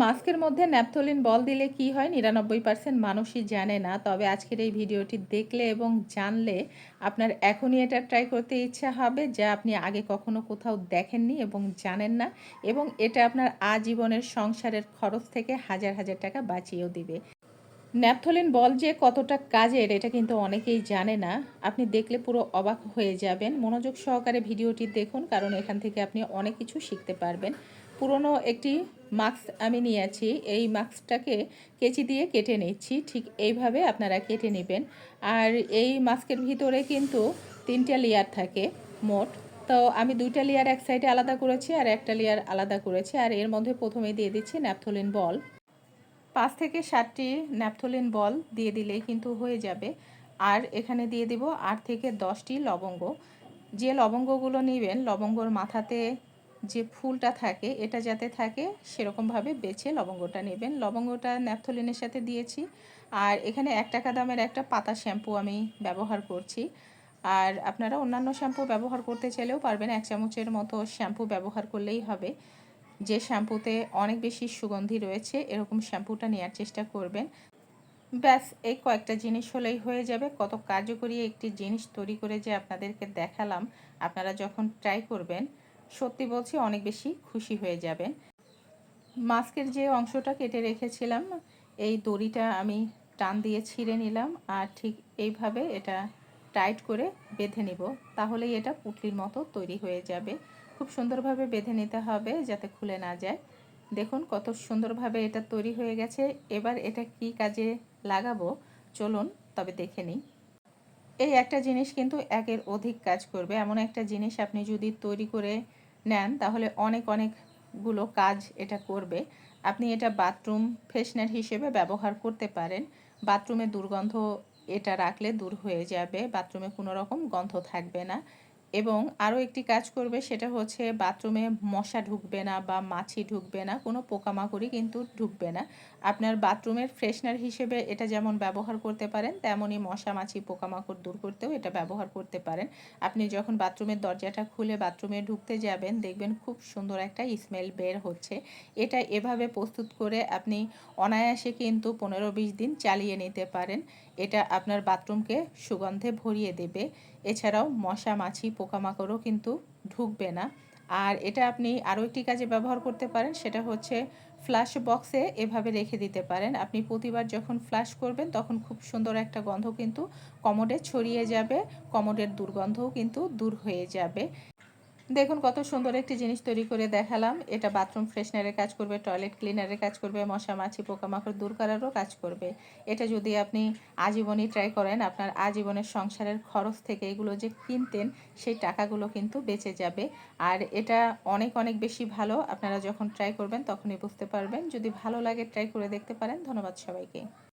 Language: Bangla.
মাস্কের মধ্যে ন্যাপথলিন বল দিলে কি হয়? নিরানব্বই পার্সেন্ট মানুষই জানে না। তবে আজকের এই ভিডিওটি দেখলে এবং জানলে আপনার এখনই এটা ট্রাই করতে ইচ্ছা হবে যা আপনি আগে কখনো কোথাও দেখেননি এবং জানেন না এবং এটা আপনার আজীবনের সংসারের খরচ থেকে হাজার হাজার টাকা বাঁচিয়েও দিবে। ন্যাপথলিন বল যে কতটা কাজের এটা কিন্তু অনেকেই জানে না। আপনি দেখলে পুরো অবাক হয়ে যাবেন। মনোযোগ সহকারে ভিডিওটি দেখুন কারণ এখান থেকে আপনি অনেক কিছু শিখতে পারবেন। পুরনো একটি মাস্ক আমি নিয়েছি। এই মাস্কটাকে কেচি দিয়ে কেটে নিচ্ছি। ঠিক এইভাবে আপনারা কেটে নেবেন। আর এই মাস্কের ভিতরে কিন্তু তিনটা লেয়ার থাকে মোট। তো আমি দুইটা লেয়ার এক সাইডে আলাদা করেছি আর একটা লেয়ার আলাদা করেছি। আর এর মধ্যে প্রথমে দিয়ে দিচ্ছি ন্যাপথলিন বল পাঁচ থেকে সাতটি ন্যাপথলিন বল দিয়ে দিলেই কিন্তু হয়ে যাবে। আর এখানে দিয়ে দিব আট থেকে দশটি লবঙ্গ। যে লবঙ্গগুলো নেবেন, লবঙ্গর মাথাতে যে ফুলটা থাকে, এটা যাতে থাকে, সেরকমভাবে বেছে লবঙ্গটা নেবেন। লবঙ্গটা ন্যাপথলিনের সাথে দিয়েছি। আর এখানে এক টাকা দামের একটা পাতা শ্যাম্পু আমি ব্যবহার করছি। আর আপনারা অন্যান্য শ্যাম্পু ব্যবহার করতে চাইলেও পারবেন, এক চামচের মতো শ্যাম্পু ব্যবহার করলেই হবে। যে শ্যাম্পুতে অনেক বেশি সুগন্ধি রয়েছে, এরকম শ্যাম্পুটা নেওয়ার চেষ্টা করবেন। ব্যাস, এই কয়েকটা জিনিস হলেই হয়ে যাবে। কত কার্যকরী একটি জিনিস তৈরি করে যে আপনাদেরকে দেখালাম, আপনারা যখন ট্রাই করবেন সত্যি বলছি, অনেক বেশি খুশি হয়ে যাবেন মাস্কের যে অংশটা কেটে রেখেছিলাম, এই দড়িটা আমি টান দিয়ে ছিঁড়ে নিলাম আর ঠিক এইভাবে এটা টাইট করে বেঁধে নিব। তাহলেই এটা পুটলির মতো তৈরি হয়ে যাবে। খুব সুন্দরভাবে বেঁধে নিতে হবে যাতে খুলে না যায়। দেখুন কত সুন্দরভাবে এটা তৈরি হয়ে গেছে। এবার এটা কি কাজে লাগাবো? চলুন, তবে দেখে নিই। এই একটা জিনিস কিন্তু একের অধিক কাজ করবে। এমন একটা জিনিস আপনি যদি তৈরি করে নেন, তাহলে অনেক অনেকগুলো কাজ এটা করবে। আপনি এটা বাথরুম ফ্রেশনার হিসেবে ব্যবহার করতে পারেন। বাথরুমে দুর্গন্ধ এটা রাখলে দূর হয়ে যাবে। বাথরুমে কোনো রকম গন্ধ থাকবে না। এবং আরও একটি কাজ করবে সেটা হচ্ছে বাথরুমে মশা ঢুকবে না বা মাছি ঢুকবে না, কোনো পোকামাকড়ি কিন্তু ঢুকবে না। আপনার বাথরুমের ফ্রেশনার হিসেবে এটা যেমন ব্যবহার করতে পারেন, তেমনই মশা, মাছি, পোকামাকড় দূর করতেও এটা ব্যবহার করতে পারেন। আপনি যখন বাথরুমের দরজাটা খুলে বাথরুমে ঢুকতে যাবেন, দেখবেন খুব সুন্দর একটা স্মেল বের হচ্ছে। এটা এভাবে প্রস্তুত করে আপনি অনায়াসে কিন্তু পনেরো বিশ দিন চালিয়ে নিতে পারেন। এটা আপনার বাথরুমকে সুগন্ধে ভরিয়ে দেবে। এছাড়াও মশা, মাছি, পোকামাকড়ও কিন্তু ঢুকবে না। আর এটা আপনি আরও একটি কাজে ব্যবহার করতে পারেন, সেটা হচ্ছে ফ্ল্যাশ বক্সে এভাবে রেখে দিতে পারেন। আপনি প্রতিবার যখন ফ্ল্যাশ করবেন, তখন খুব সুন্দর একটা গন্ধ কিন্তু কমোডে ছড়িয়ে যাবে, কমোডের দুর্গন্ধও কিন্তু দূর হয়ে যাবে। দেখুন, কত সুন্দর একটি জিনিস তৈরি করে দেখালাম। এটা বাথরুম ফ্রেশনারের কাজ করবে টয়লেট ক্লিনারের কাজ করবে, মশা, মাছি, পোকামাকড় দূর করারও কাজ করবে। এটা যদি আপনি আজীবনই ট্রাই করেন, আপনার আজীবনের সংসারের খরচ থেকে এগুলো যে কিনতেন, সেই টাকাগুলো কিন্তু বেঁচে যাবে। আর এটা অনেক অনেক বেশি ভালো। আপনারা যখন ট্রাই করবেন, তখনই বুঝতে পারবেন। যদি ভালো লাগে ট্রাই করে দেখতে পারেন। ধন্যবাদ সবাইকে।